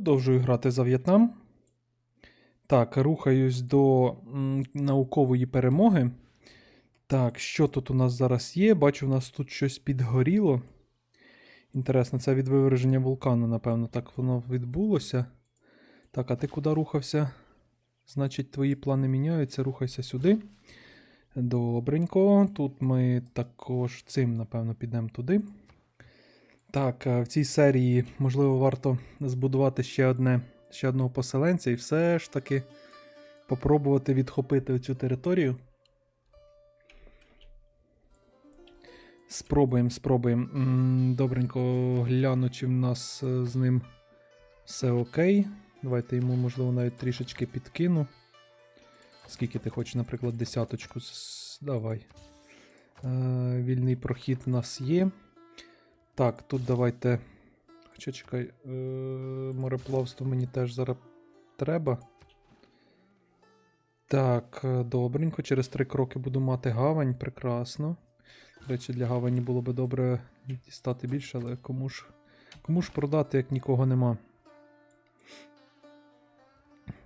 Продовжую грати за В'єтнам. Так, рухаюсь до наукової перемоги. Так, що тут у нас зараз є? Бачу, у нас тут щось підгоріло. Інтересно, це від виверження вулкану, напевно, так воно відбулося. Так, а ти куди рухався? Значить, твої плани міняються, рухайся сюди. Добренько. Тут ми також цим, напевно, підемо туди. Так, е, в цій серії, можливо, варто збудувати ще одне, ще одного поселенця і все ж таки попробувати відхопити цю територію. Спробуємо, спробуємо. Добренько гляну, чи в нас е, з ним все окей. Давайте йому, можливо, навіть трішечки підкину. Скільки ти хочеш, наприклад, десяточку. Давай. Е, вільний прохід у нас є. Так, тут давайте. Хоча чекай, е, мореплавство мені теж зараз треба. Так, е, добренько. Через три кроки буду мати гавань. Прекрасно. До речі, для гавані було би добре дістати більше, але кому ж, кому ж продати, як нікого нема.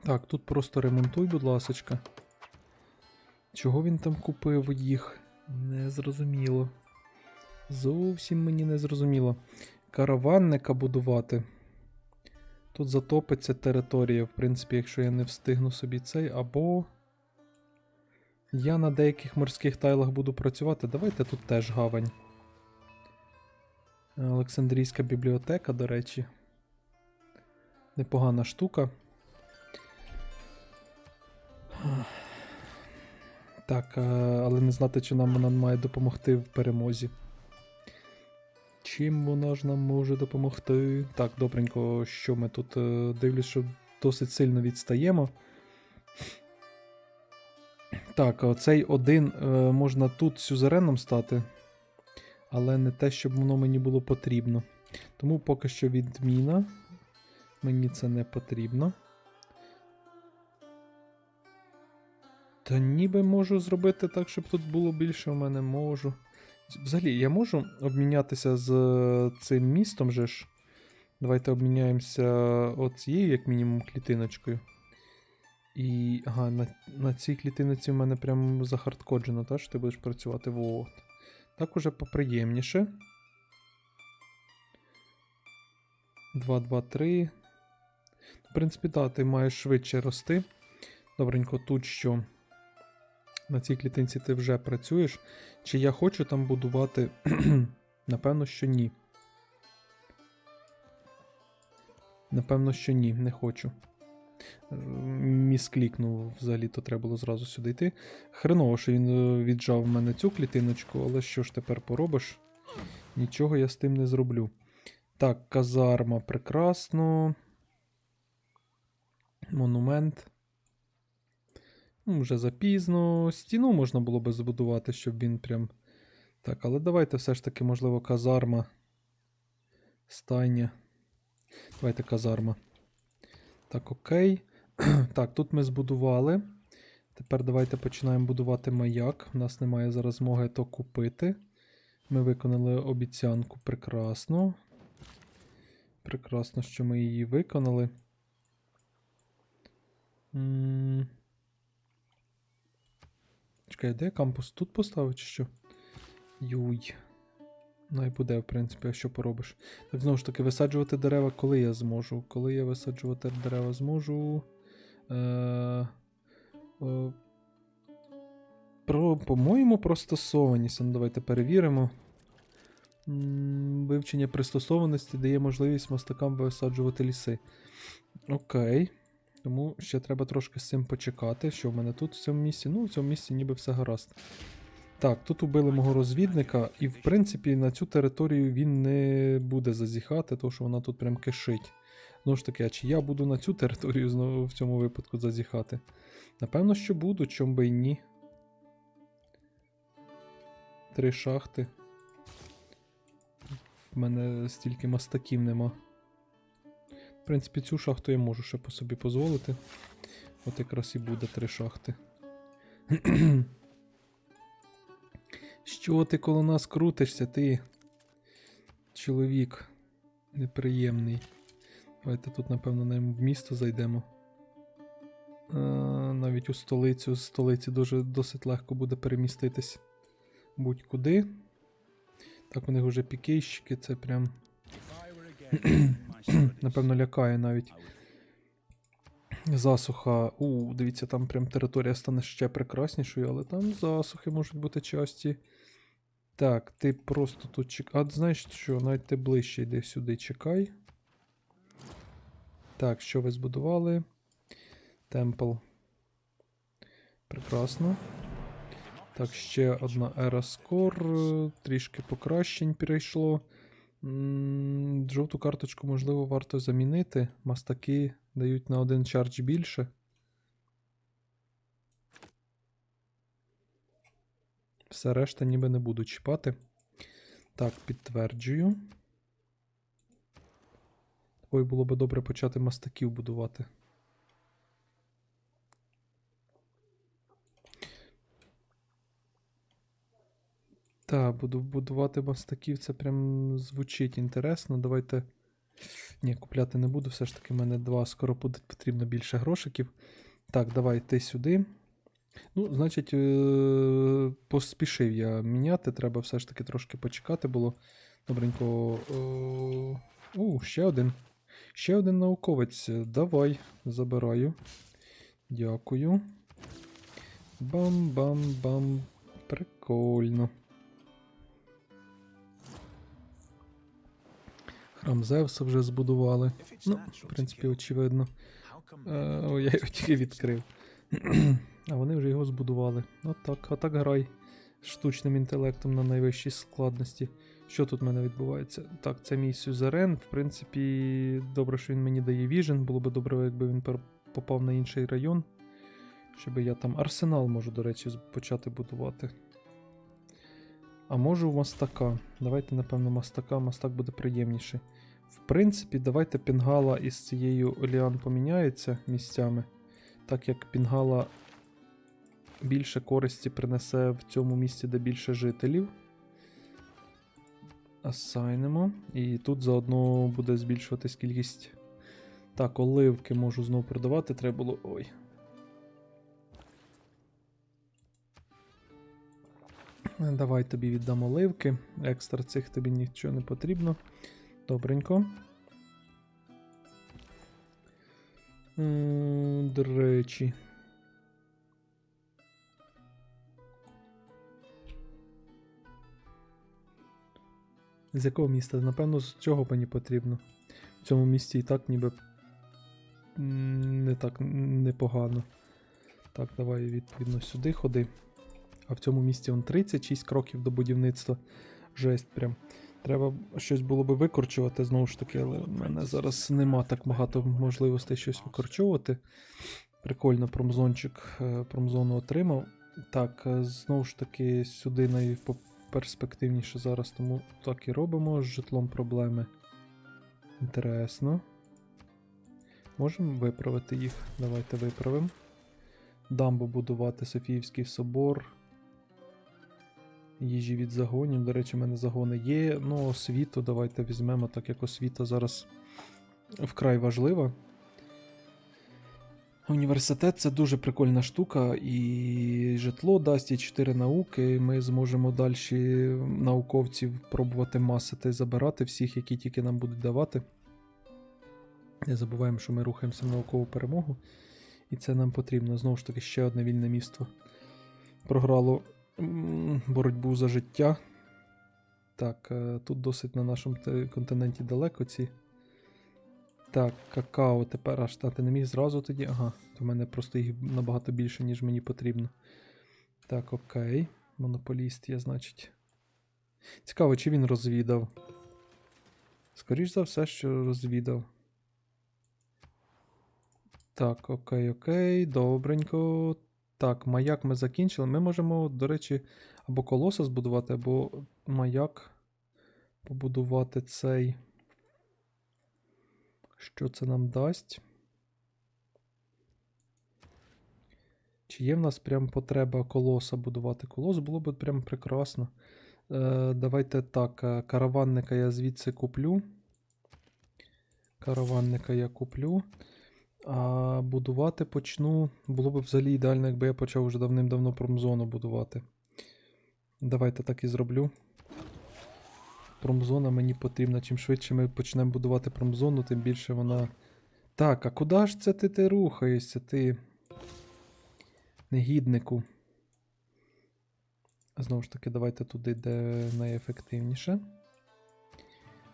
Так, тут просто ремонтуй, будь ласочка. Чого він там купив їх? Незрозуміло. Зовсім мені не зрозуміло. Караванника будувати. Тут затопиться територія, в принципі, якщо я не встигну собі цей, або. Я на деяких морських тайлах буду працювати. Давайте тут теж гавань. Олександрійська бібліотека, до речі. Непогана штука. Так, е, але не знати, чи нам вона має допомогти в перемозі. Чим вона ж нам може допомогти? Так, добренько, що ми тут е, дивлюсь, що досить сильно відстаємо. Так, оцей один е, можна тут сюзереном стати, але не те, щоб воно мені було потрібно. Тому поки що відміна. Мені це не потрібно. Та ніби можу зробити так, щоб тут було більше в мене можу. Взагалі, я можу обмінятися з е, цим містом же ж. Давайте обміняємося оцією, як мінімум, клітиночкою. І. Ага, на, на цій клітиноці в мене прям захардкоджено, так, що ти будеш працювати. Вот. Так уже поприємніше. 2, 2, 3. В принципі, так, ти маєш швидше рости. Добренько, тут що? На цій клітинці ти вже працюєш. Чи я хочу там будувати? Напевно, що ні. Напевно, що ні, не хочу. Місклікнув, взагалі, то треба було зразу сюди йти. Хреново, що він е, віджав в мене цю клітиночку, але що ж тепер поробиш? Нічого я з тим не зроблю. Так, казарма прекрасно. Монумент. Ну, Вже запізно. Стіну можна було би збудувати, щоб він прям. Так, але давайте все ж таки, можливо, казарма. Стайня. Давайте казарма. Так, окей. так, тут ми збудували. Тепер давайте починаємо будувати маяк. У нас немає зараз змоги то купити. Ми виконали обіцянку прекрасно. Прекрасно, що ми її виконали. М, Чекай, де кампус? Тут поставив чи що? Юй. Ну і буде, в принципі, а що поробиш. Так знову ж таки, висаджувати дерева, коли я зможу. Коли я висаджувати дерева зможу. Е, е, про, по-моєму, пристосованість. Ну, давайте перевіримо. Вивчення пристосованості дає можливість мостакам висаджувати ліси. Окей. Тому ще треба трошки з цим почекати. Що в мене тут в цьому місці? Ну, в цьому місці ніби все гаразд. Так, тут убили мого розвідника, і в принципі на цю територію він не буде зазіхати, тому що вона тут прям кишить. Знову ж таки, а чи я буду на цю територію знову в цьому випадку зазіхати? Напевно, що буду, чом би й ні. Три шахти. В мене стільки мастаків нема. В принципі, цю шахту я можу ще по собі дозволити. От якраз і буде три шахти. Що ти коло нас крутишся, ти? Чоловік неприємний. Давайте тут, напевно, в місто зайдемо. Е, навіть у столицю. З столиці дуже досить легко буде переміститись будь-куди. Так, у них вже пікейщики, це прям напевно лякає навіть. Засуха. У, дивіться, там прям територія стане ще прекраснішою, але там засухи можуть бути часті. Так, ти просто тут чекай. А знаєш що? Навіть ти ближче йди сюди, чекай. Так, що ви збудували? Темпл. Прекрасно. Так, ще одна ера Трішки покращень перейшло. М, Жовту карточку, можливо, варто замінити. Мастаки дають на один чардж більше. Все решта ніби не буду чіпати. Так, підтверджую. Ой, було би добре почати мастаків будувати. Так, буду будувати мастаків, це прям звучить інтересно. Давайте. Ні, купляти не буду, все ж таки в мене два, скоро буде потрібно більше грошиків. Так, давай ти сюди. Ну, значить, е- поспішив я міняти, треба все ж таки трошки почекати було. Добренько. Е- У, ще один. Ще один науковець. Давай, забираю. Дякую. Бам-бам-бам. Прикольно. Храм Зевса вже збудували. Ну, в принципі, очевидно. Е, о, я його тільки відкрив. а вони вже його збудували. Отак, отак грай з штучним інтелектом на найвищій складності. Що тут в мене відбувається? Так, це мій сюзерен. В принципі, добре, що він мені дає віжен. Було б добре, якби він попав на інший район. Щоб я там арсенал можу, до речі, почати будувати. А можу мастака. Давайте, напевно, мастака. Мастак буде приємніший. В принципі, давайте пінгала із цією Оліан поміняється місцями. Так як пінгала більше користі принесе в цьому місці, де більше жителів. Асайнемо. І тут заодно буде збільшуватись кількість. Так, оливки можу знову продавати. Треба було. Ой. Давай тобі віддам оливки. Екстра цих тобі нічого не потрібно. Добренько. До речі. З якого міста? Напевно, з цього мені потрібно. В цьому місті і так ніби не так непогано. Так, давай відповідно сюди ходи. В цьому місті он 36 кроків до будівництва. Жесть прям. Треба щось було би викорчувати знову ж таки, але в мене зараз нема так багато можливостей щось викорчовувати. Прикольно, промзончик, е, промзону отримав. Так, е, знову ж таки, сюди найперспективніше зараз, тому так і робимо. З житлом проблеми. Інтересно. Можемо виправити їх. Давайте виправимо. Дамбу будувати Софіївський собор. Їжі від загонів. До речі, в мене загони є. Ну, освіту давайте візьмемо, так як освіта зараз вкрай важлива. Університет це дуже прикольна штука, і житло дасть, і 4 науки. Ми зможемо далі науковців пробувати масити, забирати всіх, які тільки нам будуть давати. Не забуваємо, що ми рухаємося в наукову перемогу. І це нам потрібно. Знову ж таки, ще одне вільне місто. Програло боротьбу за життя. Так, е, тут досить на нашому континенті далеко ці. Так, какао тепер аж та ти не міг зразу тоді. Ага, то в мене просто їх набагато більше, ніж мені потрібно. Так, окей. Монополіст є, значить. Цікаво, чи він розвідав. Скоріш за все, що розвідав. Так, окей, окей, добренько. Так, маяк ми закінчили. Ми можемо, до речі, або колоса збудувати, або маяк побудувати цей. Що це нам дасть? Чи є в нас прям потреба колоса будувати? Колос було б прям прекрасно. Е, давайте так, е, караванника я звідси куплю. Караванника я куплю. А будувати почну. Було б взагалі ідеально, якби я почав вже давним-давно промзону будувати. Давайте так і зроблю. Промзона мені потрібна. Чим швидше ми почнемо будувати промзону, тим більше вона. Так, а куди ж це ти, ти рухаєшся, ти. Негіднику. Знову ж таки, давайте туди, де найефективніше.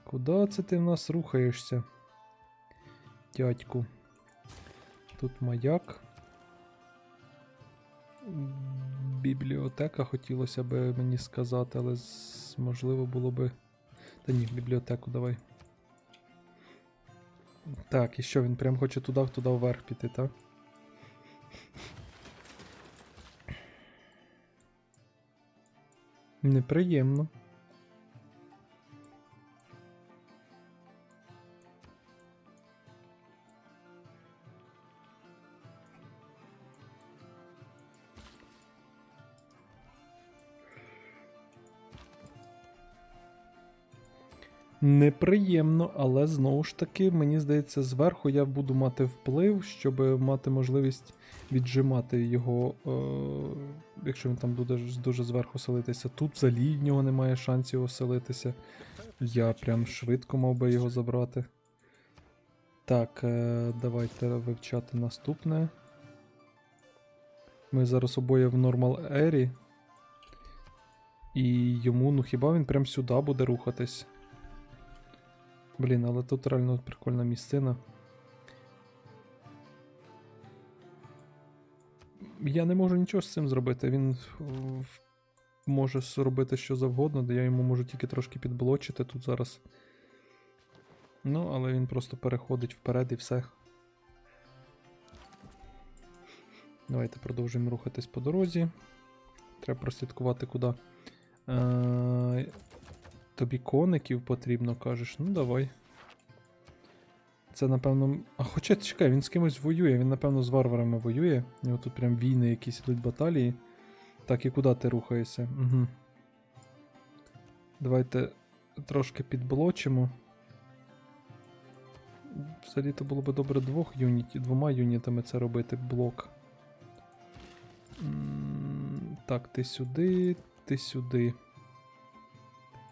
Куди це ти в нас рухаєшся? Дядьку. Тут маяк. Бібліотека хотілося б мені сказати, але можливо було би. Та ні, бібліотеку давай. Так, і що, він прям хоче туди, туди вверх піти, так? Неприємно. Неприємно, але знову ж таки, мені здається, зверху я буду мати вплив, щоб мати можливість віджимати його, е- якщо він там буде дуже зверху селитися. Тут взагалі в нього немає шансів оселитися. Я прям швидко мав би його забрати. Так, е- давайте вивчати наступне. Ми зараз обоє в Normal Ері. І йому, ну хіба він прям сюди буде рухатись? Блін, але тут реально прикольна місцина. Я не можу нічого з цим зробити. Він може зробити що завгодно, де я йому можу тільки трошки підблочити тут зараз. Ну, але він просто переходить вперед і все. Давайте продовжуємо рухатись по дорозі. Треба прослідкувати куди. Е, Тобі коників потрібно, кажеш. Ну давай. Це, напевно. А хоча чекай, він з кимось воює, він, напевно, з варварами воює. У нього тут прям війни якісь ідуть баталії. Так, і куди ти рухаєшся? Угу. Давайте трошки підблочимо. Взагалі то було б добре двох юнітів, двома юнітами це робити блок. Так, ти сюди, ти сюди.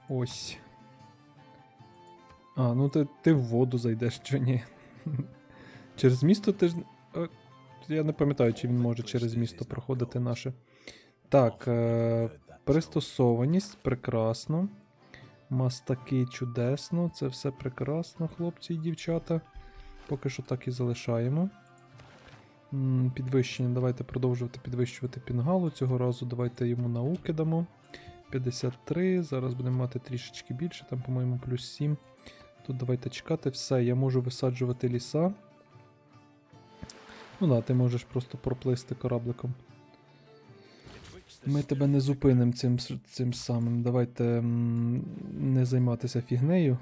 Ось. А, ну ти, ти в воду зайдеш, чи ні? через місто ти ж. е, Я не пам'ятаю, чи він може через місто проходити наше. Так, е, пристосованість, прекрасно. Мастаки чудесно. Це все прекрасно, хлопці і дівчата. Поки що так і залишаємо. Підвищення. Давайте продовжувати підвищувати пінгалу. Цього разу давайте йому науки дамо. 53. Зараз будемо мати трішечки більше, там, по-моєму, плюс 7. Тут давайте чекати. Все, я можу висаджувати ліса. Ну да, ти можеш просто проплисти корабликом. Ми тебе не зупинимо цим, цим самим. Давайте не займатися фігнею.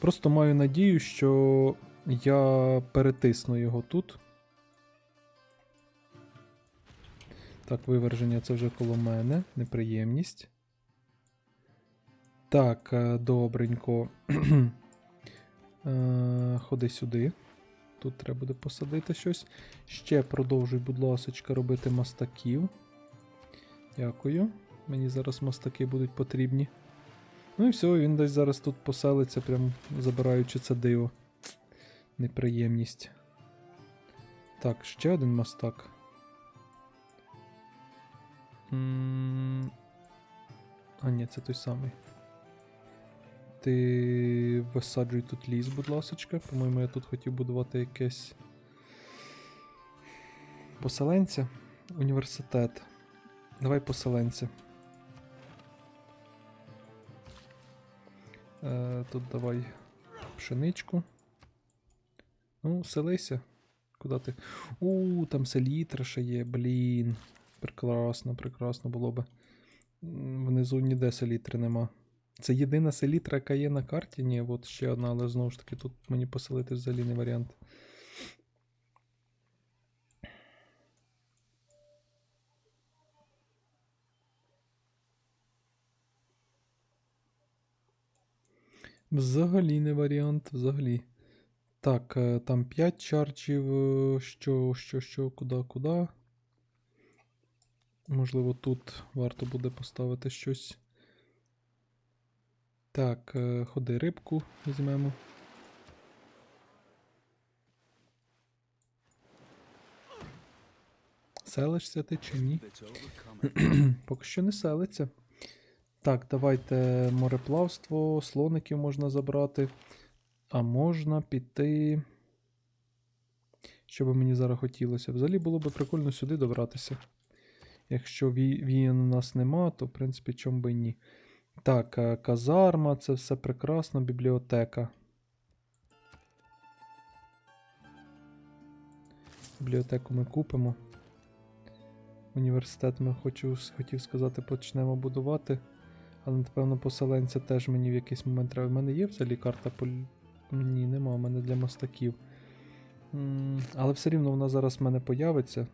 Просто маю надію, що я перетисну його тут. Так, виверження це вже коло мене. Неприємність. Так, е, добренько. Е, Ходи сюди. Тут треба буде посадити щось. Ще продовжуй, будь ласочка, робити мастаків. Дякую. Мені зараз мастаки будуть потрібні. Ну і все, він десь зараз тут поселиться, прям забираючи це диво. Неприємність. Так, ще один мастак. А, ні, це той самий. Ти висаджуй тут ліс, будь ласочка. По-моєму, я тут хотів будувати якесь поселенця. Університет. Давай поселенця. Е, тут давай пшеничку. Ну, селися. Куди ти? У, там селітра ще є, блін. Прекрасно, прекрасно було би. Внизу ніде селітри нема. Це єдина селітра, яка є на карті. Ні, от ще одна, але знову ж таки, тут мені поселити взагалі не варіант. Взагалі не варіант, взагалі. Так, е, там 5 чарджів. е, Що, що, що, куди, куди. Можливо, тут варто буде поставити щось. Так, е, ходи рибку візьмемо. Селишся ти чи ні? Поки що не селиться. Так, давайте мореплавство, слоників можна забрати. А можна піти. Що би мені зараз хотілося? Взагалі було б прикольно сюди добратися. Якщо вій- війн у нас нема, то в принципі чом би ні. Так, е, казарма, це все прекрасно, бібліотека. Бібліотеку ми купимо. Університет ми хочу, хотів сказати, почнемо будувати. Але, напевно, поселенця теж мені в якийсь момент треба. У мене є взагалі карта поль... Ні, нема, у мене для мостаків. Але все рівно вона зараз в мене появиться.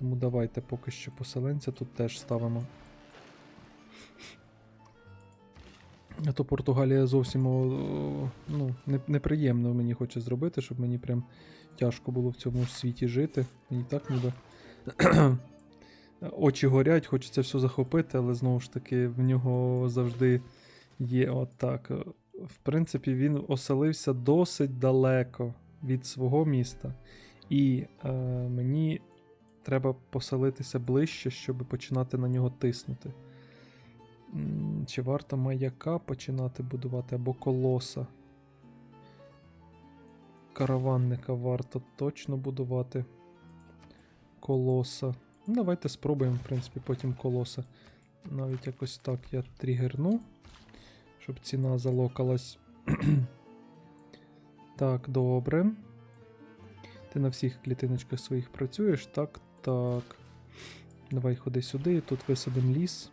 Тому давайте поки що поселенця тут теж ставимо. А то Португалія зовсім ну, неприємно мені хоче зробити, щоб мені прям тяжко було в цьому світі жити. Мені так ніби. Очі горять, хочеться все захопити, але знову ж таки в нього завжди є отак. В принципі, він оселився досить далеко від свого міста, і е, мені треба поселитися ближче, щоб починати на нього тиснути. Чи варто маяка починати будувати або колоса? Караванника варто точно будувати. Колоса. Давайте спробуємо, в принципі, потім колоса. Навіть якось так я тригерну, щоб ціна залокалась. так, добре. Ти на всіх клітиночках своїх працюєш. Так, так. Давай ходи сюди, тут висадимо ліс.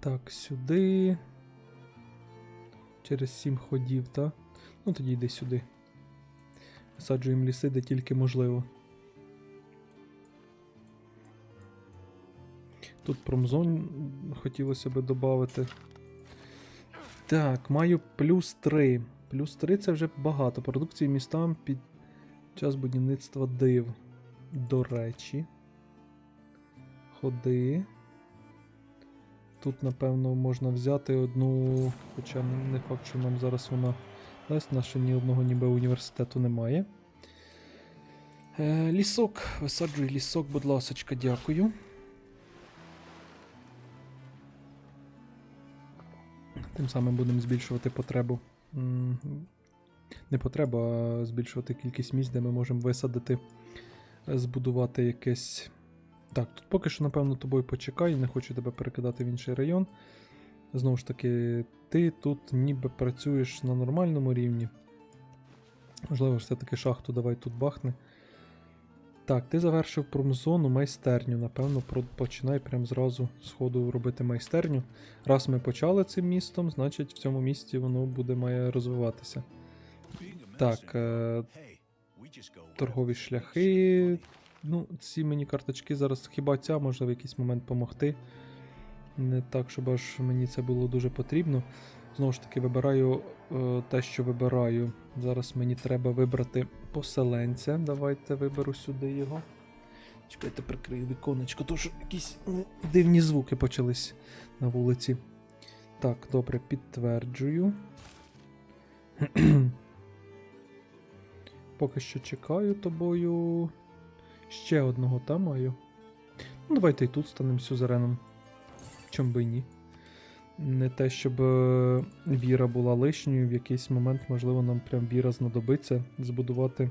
Так, сюди. Через сім ходів, так? Ну тоді йди сюди. Висаджуємо ліси, де тільки можливо. Тут промзон хотілося би додати. Так, маю плюс 3. Плюс 3 це вже багато. Продукції містам під час будівництва див. До речі. Ходи. Тут, напевно, можна взяти одну, хоча не факт, що нам зараз вона дасть, ще ні одного ніби університету немає. Е, лісок, висаджуй лісок, будь ласочка, дякую. Тим самим будемо збільшувати потребу. Не потреба збільшувати кількість місць, де ми можемо висадити, е, збудувати якесь. Так, тут поки що, напевно, тобою почекай, не хочу тебе перекидати в інший район. Знову ж таки, ти тут ніби працюєш на нормальному рівні. Можливо, все-таки шахту давай тут бахне. Так, ти завершив промзону майстерню. Напевно, починай прямо зразу з робити майстерню. Раз ми почали цим містом, значить в цьому місті воно буде має розвиватися. Так, е, торгові шляхи. Ну, ці мені карточки зараз хіба ця може в якийсь момент допомогти. Не так, щоб аж мені це було дуже потрібно. Знову ж таки, вибираю е, те, що вибираю. Зараз мені треба вибрати поселенця. Давайте виберу сюди його. Чекайте, прикрию віконечко, тому що якісь дивні звуки почались на вулиці. Так, добре, підтверджую. Поки що чекаю тобою. Ще одного та маю. Ну, давайте і тут станемо сюзереном. Чом би ні. Не те, щоб е, віра була лишньою, в якийсь момент, можливо, нам прям віра знадобиться збудувати.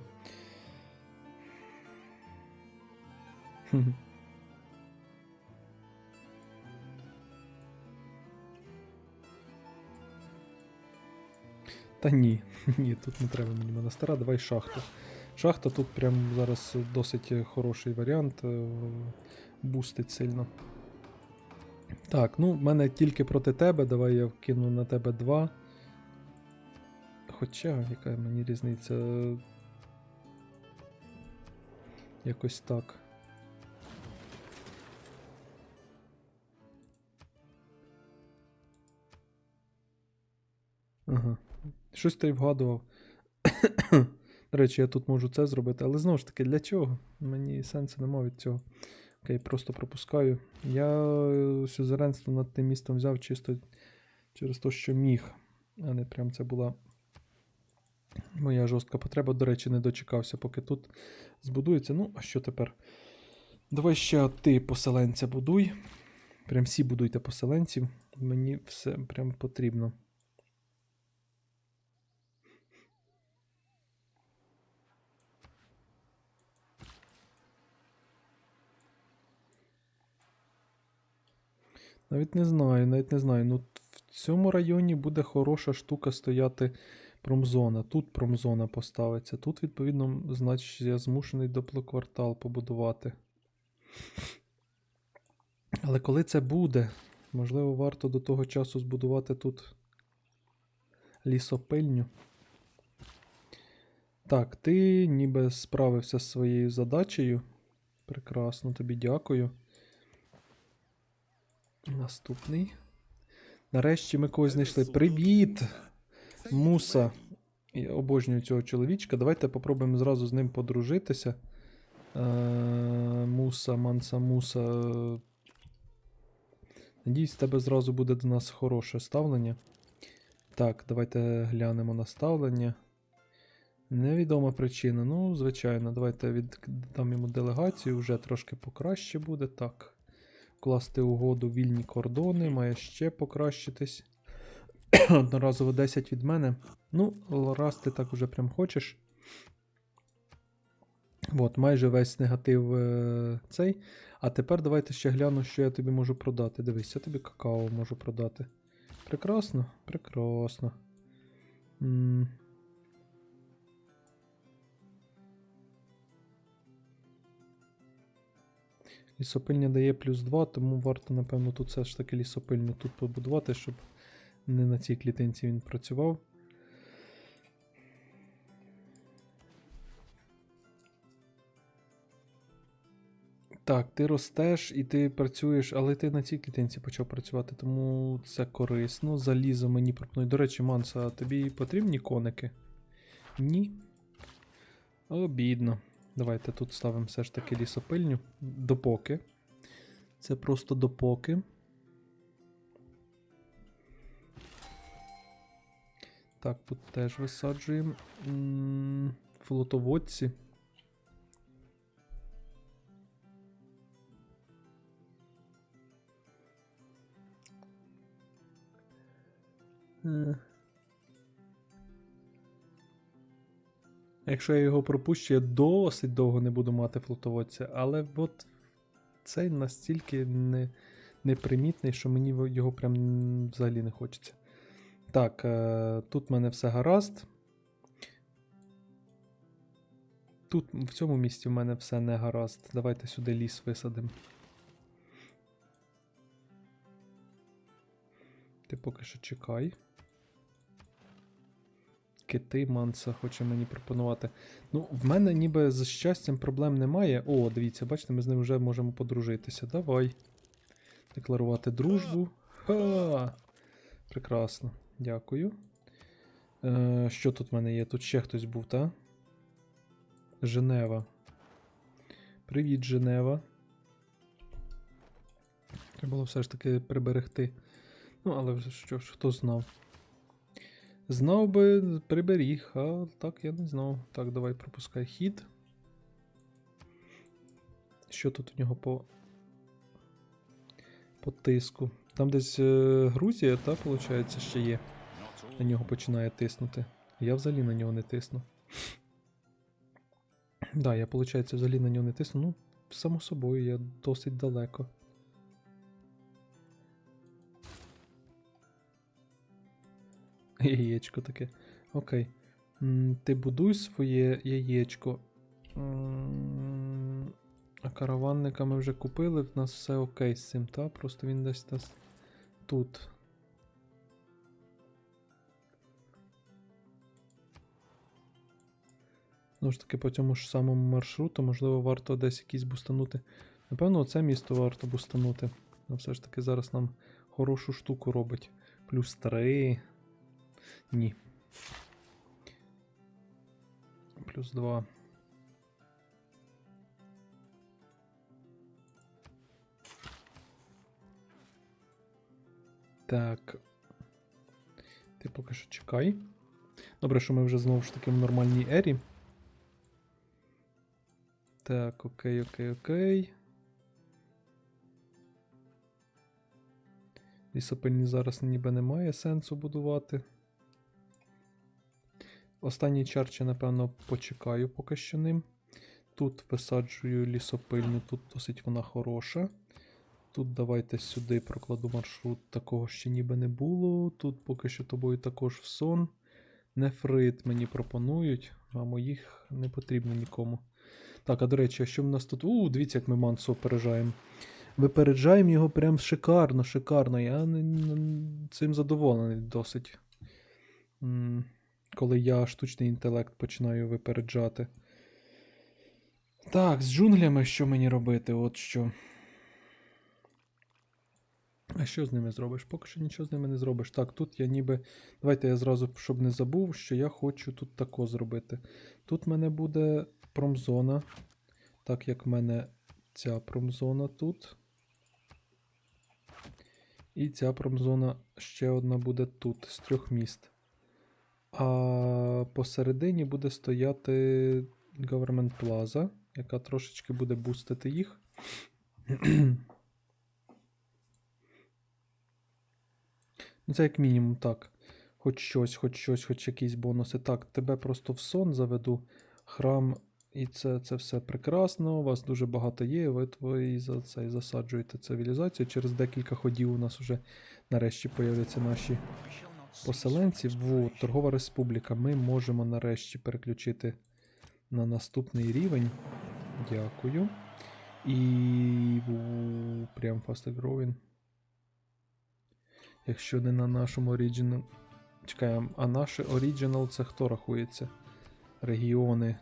Та ні, ні, тут не треба мені монастира, давай шахту. Шахта тут прям зараз досить хороший варіант. е, Бустить сильно. Так, ну в мене тільки проти тебе. Давай я вкину на тебе два. Хоча, яка мені різниця. Якось так. Ага. Щось ти вгадував. До речі, я тут можу це зробити, але знову ж таки, для чого? Мені сенсу немає від цього. Окей, просто пропускаю. Я е, сюзеренство над тим містом взяв чисто через те, що міг. А не прям це була моя жорстка потреба. До речі, не дочекався, поки тут збудується. Ну, а що тепер? Давай ще ти поселенця будуй. Прям всі будуйте поселенців. Мені все прям потрібно. Навіть не знаю, навіть не знаю. Ну, в цьому районі буде хороша штука стояти промзона. Тут промзона поставиться. Тут, відповідно, значить, я змушений доплоквартал побудувати. Але коли це буде, можливо, варто до того часу збудувати тут лісопильню. Так, ти ніби справився з своєю задачею. Прекрасно, тобі дякую. Наступний. Нарешті ми когось знайшли. Привіт! Муса. Я обожнюю цього чоловічка. Давайте попробуємо зразу з ним подружитися. Е, Муса, Манса, Муса. Надіюсь, в тебе зразу буде до нас хороше ставлення. Так, давайте глянемо на ставлення. Невідома причина. Ну, звичайно, давайте віддам йому делегацію, вже трошки покраще буде. Так. Класти угоду вільні кордони, має ще покращитись. Одноразово 10 від мене. Ну, раз ти так уже прям хочеш. От, майже весь негатив е, цей. А тепер давайте ще гляну, що я тобі можу продати. Дивись, я тобі какао можу продати. Прекрасно, прекрасно. М. Лісопильня дає плюс 2, тому варто, напевно, тут все ж таки лісопильню тут побудувати, щоб не на цій клітинці він працював. Так, ти ростеш і ти працюєш, але ти на цій клітинці почав працювати, тому це корисно. Залізо мені пропонують. До речі, Манса, тобі потрібні коники? Ні. Обідно. Давайте тут ставимо все ж таки лісопильню. Допоки. Це просто допоки. Так, тут теж висаджуємо. Флотоводці. Е. Якщо я його пропущу, я досить довго не буду мати флотоводця, але от цей настільки не, непримітний, що мені його прям взагалі не хочеться. Так, е, тут в мене все гаразд. Тут в цьому місці в мене все не гаразд. Давайте сюди ліс висадимо. Ти поки що чекай. Кити Манса хоче мені пропонувати. Ну, в мене ніби з щастям проблем немає. О, дивіться, бачите, ми з ним вже можемо подружитися. Давай. Декларувати дружбу. Ха! Прекрасно. Дякую. Е, що тут в мене є? Тут ще хтось був, та? Женева. Привіт, Женева. Треба було все ж таки приберегти. Ну, але що ж, хто знав. Знав би, приберіг, а так я не знав. Так, давай пропускай хід. Що тут у нього по. По тиску? Там десь е, Грузія, та, виходить, ще є. На нього починає тиснути. Я взагалі на нього не тисну. Да, я, виходить, взагалі на нього не тисну. Ну, само собою, я досить далеко. Яєчко таке. Окей. Ти будуй своє яєчко. А караванника ми вже купили, в нас все окей з цим, та? Просто він десь десь тут. Знову ж таки, по цьому ж самому маршруту, можливо, варто десь якийсь бустанути. Напевно, оце місто варто бустанути. Ну, все ж таки зараз нам хорошу штуку робить. Плюс 3. Ні. Плюс 2. Так. Ти поки що чекай. Добре, що ми вже знову ж таки в нормальній ері. Так, окей, окей, окей. Лісопильні зараз ніби немає сенсу будувати. Останній чарчі, напевно, почекаю поки що ним. Тут висаджую лісопильню, тут досить вона хороша. Тут давайте сюди прокладу маршрут, такого ще ніби не було. Тут поки що тобою також в сон. Нефрит мені пропонують, а моїх не потрібно нікому. Так, а до речі, а що в нас тут? У, дивіться, як ми Мансу опереджаємо. Випереджаємо його прям шикарно, шикарно. Я цим задоволений досить. Коли я штучний інтелект починаю випереджати. Так, з джунглями що мені робити? От що. А що з ними зробиш? Поки що нічого з ними не зробиш. Так, тут я ніби. Давайте я зразу, щоб не забув, що я хочу тут тако зробити. Тут в мене буде промзона. Так як в мене ця промзона тут. І ця промзона ще одна буде тут, з трьох міст. А посередині буде стояти Government Plaza, яка трошечки буде бустити їх. Ну, це як мінімум так. Хоч щось, хоч щось, хоч якісь бонуси. Так, тебе просто в сон заведу. Храм, і це, це все прекрасно. У вас дуже багато є. Ви, ви за це засаджуєте цивілізацію. Через декілька ходів у нас вже нарешті появляться наші поселенці. Вот, Торгова республіка. Ми можемо нарешті переключити на наступний рівень. Дякую. І прям fast growing. Якщо не на нашому оригінал. Чекаємо, а наше оригінал це хто рахується? Регіони.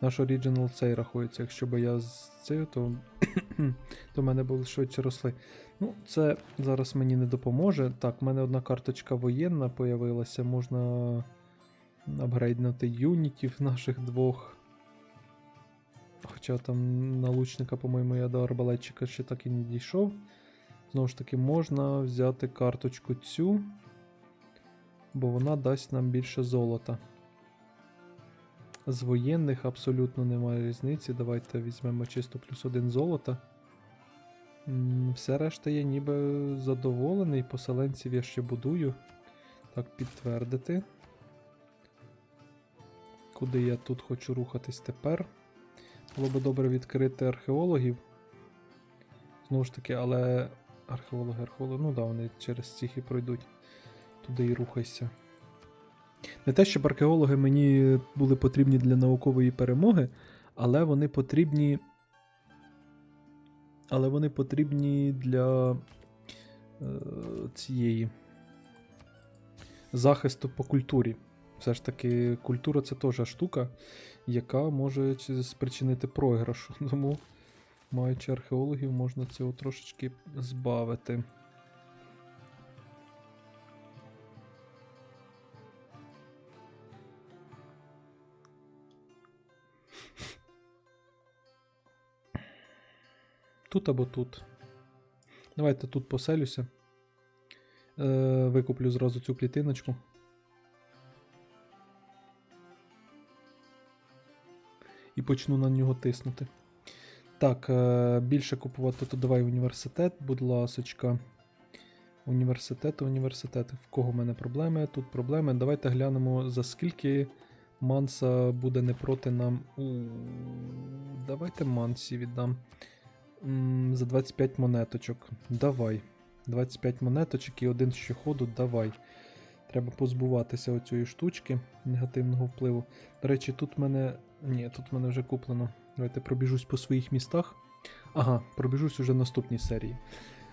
Наш оригінал цей рахується. Якщо б я з цим, то, в мене були швидше росли. Ну, це зараз мені не допоможе. Так, в мене одна карточка воєнна появилася. Можна апгрейднути юнітів наших двох. Хоча там на лучника, по-моєму, я до арбалетчика ще так і не дійшов. Знову ж таки, можна взяти карточку цю, бо вона дасть нам більше золота. З воєнних абсолютно немає різниці. Давайте візьмемо чисто плюс один золота. Все решта я ніби задоволений. Поселенців я ще будую. Так, підтвердити. Куди я тут хочу рухатись тепер? Було би добре відкрити археологів. Знову ж таки, але археологи, археологи, ну да, вони через цих і пройдуть. Туди і рухайся. Не те, щоб археологи мені були потрібні для наукової перемоги, але вони потрібні. Але вони потрібні для е, цієї захисту по культурі. Все ж таки, культура це теж штука, яка може спричинити програш. Тому, маючи археологів, можна цього трошечки збавити. Тут або тут. Давайте тут поселюся. Е, викуплю зразу цю клітиночку. І почну на нього тиснути. Так, е, більше купувати, то давай університет, будь ласочка. Університет, університет. В кого в мене проблеми? Тут проблеми. Давайте глянемо, за скільки Манса буде не проти нам. У, давайте Мансі віддам. За 25 монеточок. Давай. 25 монеточок і один щоходу, давай. Треба позбуватися оцієї штучки негативного впливу. До речі, тут мене. Ні, тут мене вже куплено. Давайте пробіжусь по своїх містах. Ага, пробіжусь уже в наступній серії.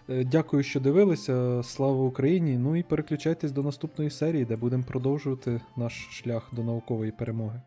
Е, Дякую, що дивилися. Слава Україні! Ну і переключайтесь до наступної серії, де будемо продовжувати наш шлях до наукової перемоги.